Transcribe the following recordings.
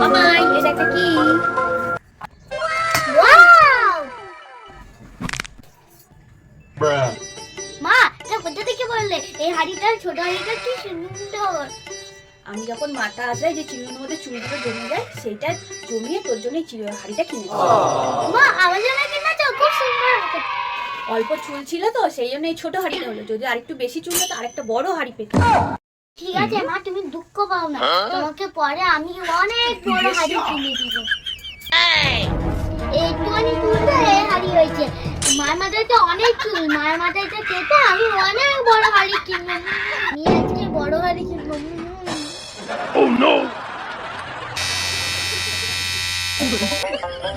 মামাই এটা একটা কি ওয়াও Bruh. মা এটা কোথা থেকে বললে? এই হাড়িটা ছোট হাড়িটা কি সুন্দর? আমি যখন মাথা আসে যে চিংড়ির মধ্যে চুলগুলো জমে যায় সেটা জমিয়ে তোর জন্য এই হাড়িটা কিনেছি মা আমার জন্য কিনেছো? খুব সুন্দর। অল্প চুল ছিল তো সেই জন্য এই ছোট হাড়িটা হলো। যদি আরেকটু বেশি চুল হতো আরেকটা বড় হাড়ি পেতো ঠিক আছে মা তুমি দুঃখ পাও না। তোমাকে পরে আমি অনেক বড় হাড়ি কিনে দিব। একটুখানি চুলটা এই হাড়ি হয়েছে। মায়ের মাথায় তো অনেক চুল মায়ের মাথায় তো কেটে আমি অনেক বড় হাড়ি কিনবো। আমি আজকে বড় হাড়ি কিনবো।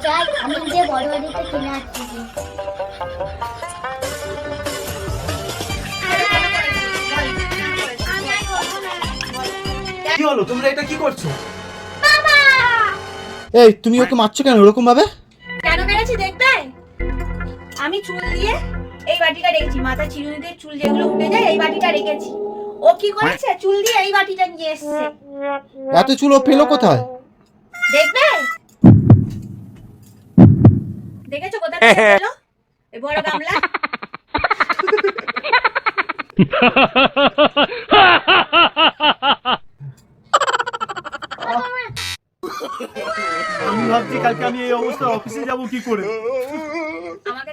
যাই আমি যে বড় হাড়িটা কিনে আসছি কি হলো? তোমরা এটা কি করছ? এই তুমি ওকে মারছো কেন ওরকম ভাবে? কেন মেরেছি দেখবে? আমি চুল দিয়ে এই বাটিটা রেখেছি মাথা চিরুনি দিয়ে চুল যেগুলো উঠে যায় এই বাটিটা রেখেছি। ও কি করেছে? চুল দিয়ে এই বাটিটা নিয়ে এসছে। এত চুল ও পেল কোথায়? দেখবে? দেখেছ কোথায় পেল? এই বড় গামলা। আমি ভাবছি কালকে আমি এই অবস্থায় অফিসে যাব কি করে আমাকে?